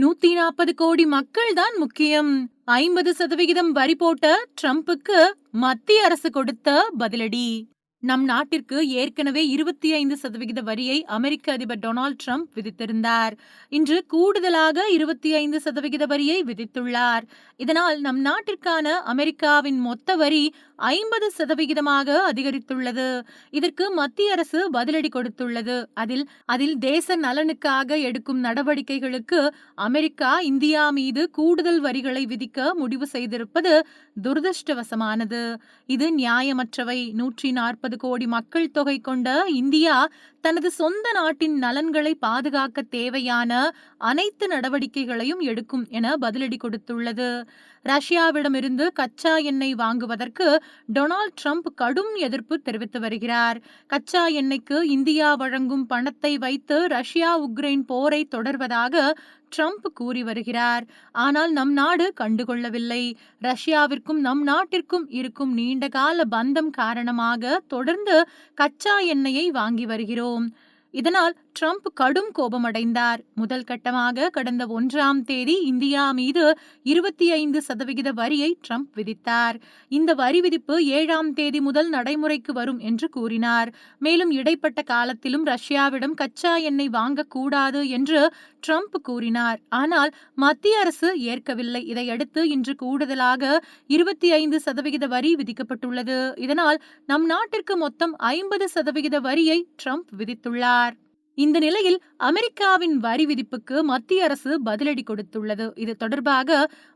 நூத்தி நாற்பது கோடி மக்கள் தான் முக்கியம். ஐம்பது சதவிகிதம் வரி போட்ட ட்ரம்புக்கு மத்திய அரசு கொடுத்த பதிலடி. நம் நாட்டிற்கு ஏற்கனவே இருபத்தி ஐந்து சதவிகித வரியை அமெரிக்க அதிபர் டொனால்டு ட்ரம்ப் விதித்திருந்தார். இன்று கூடுதலாக இருபத்தி ஐந்து சதவிகித வரியை விதித்துள்ளார். இதனால் நம் நாட்டிற்கான அமெரிக்காவின் மொத்த வரி ஐம்பது சதவிகிதமாக அதிகரித்துள்ளது. இதற்கு மத்திய அரசு பதிலடி கொடுத்துள்ளது. அதில் அதில் தேச நலனுக்காக எடுக்கும் நடவடிக்கைகளுக்கு அமெரிக்கா இந்தியா மீது கூடுதல் வரிகளை விதிக்க முடிவு செய்திருப்பது துரதிருஷ்டவசமானது. இது நியாயமற்றவை. நூற்றி நாற்பது கோடி மக்கள் தொகை கொண்ட இந்தியா தனது சொந்த நாட்டின் நலன்களை பாதுகாக்க தேவையான அனைத்து நடவடிக்கைகளையும் எடுக்கும் என பதிலடி கொடுத்துள்ளது. ரஷ்யாவிடமிருந்து கச்சா எண்ணெய் வாங்குவதற்கு டொனால்ட் ட்ரம்ப் கடும் எதிர்ப்பு தெரிவித்து வருகிறார். கச்சா எண்ணெய்க்கு இந்தியா வழங்கும் பணத்தை வைத்து ரஷ்யா உக்ரைன் போரை தொடர்வதாக ட்ரம்ப் கூறி வருகிறார். ஆனால் நம் நாடு கண்டுகொள்ளவில்லை. ரஷ்யாவிற்கும் நம் நாட்டிற்கும் இருக்கும் நீண்டகால பந்தம் காரணமாக தொடர்ந்து கச்சா எண்ணெயை வாங்கி வருகிறோம். இதனால் ட்ரம்ப் கடும் கோபமடைந்தார். முதல் கட்டமாக கடந்த ஒன்றாம் தேதி இந்தியா மீது இருபத்தி ஐந்து சதவிகித வரியை ட்ரம்ப் விதித்தார். இந்த வரி விதிப்பு ஏழாம் தேதி முதல் நடைமுறைக்கு வரும் என்று கூறினார். மேலும் இடைப்பட்ட காலத்திலும் ரஷ்யாவிடம் கச்சா எண்ணெய் வாங்கக்கூடாது என்று ட்ரம்ப் கூறினார். ஆனால் மத்திய அரசு ஏற்கவில்லை. இதையடுத்து இன்று கூடுதலாக இருபத்தி ஐந்து சதவிகித வரி விதிக்கப்பட்டுள்ளது. இதனால் நம் நாட்டிற்கு மொத்தம் ஐம்பது சதவிகித வரியை ட்ரம்ப் விதித்துள்ளார். இந்த நிலையில் அமெரிக்காவின் வரி விதிப்புக்கு மத்திய அரசு பதிலடி கொடுத்துள்ளது. இது தொடர்பாக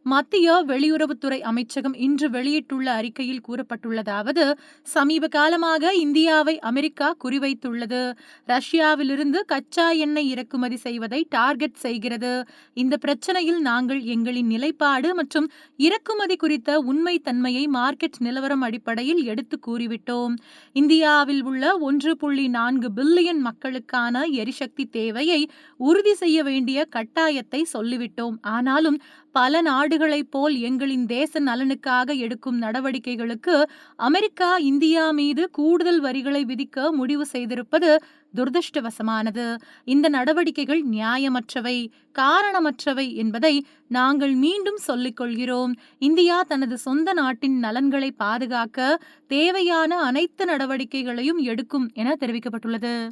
மத்திய வெளியுறவுத்துறை அமைச்சகம் இன்று வெளியிட்டுள்ள அறிக்கையில் கூறப்பட்டுள்ளதாவது சமீப காலமாக இந்தியாவை அமெரிக்கா குறிவைத்துள்ளது. ரஷ்யாவிலிருந்து கச்சா எண்ணெய் இறக்குமதி செய்வதை டார்கெட் செய்கிறது. இந்த பிரச்சனையில் நாங்கள் எங்களின் நிலைப்பாடு மற்றும் இறக்குமதி குறித்த உண்மை தன்மையை மார்க்கெட் நிலவரம் அடிப்படையில் எடுத்து கூறிவிட்டோம். இந்தியாவில் உள்ள ஒன்று புள்ளி நான்கு பில்லியன் மக்களுக்கான எரிசக்தி தேவையை உறுதி செய்ய வேண்டிய கட்டாயத்தை சொல்லிவிட்டோம். ஆனாலும் பல நாடுகளைப் போல் எங்களின் தேச நலனுக்காக எடுக்கும் நடவடிக்கைகளுக்கு அமெரிக்கா இந்தியா மீது கூடுதல் வரிகளை விதிக்க முடிவு செய்திருப்பது துரதிருஷ்டவசமானது. இந்த நடவடிக்கைகள் நியாயமற்றவை காரணமற்றவை என்பதை நாங்கள் மீண்டும் சொல்லிக் கொள்கிறோம் இந்தியா தனது சொந்த நாட்டின் நலன்களை பாதுகாக்க தேவையான அனைத்து நடவடிக்கைகளையும் எடுக்கும் என தெரிவிக்கப்பட்டுள்ளது.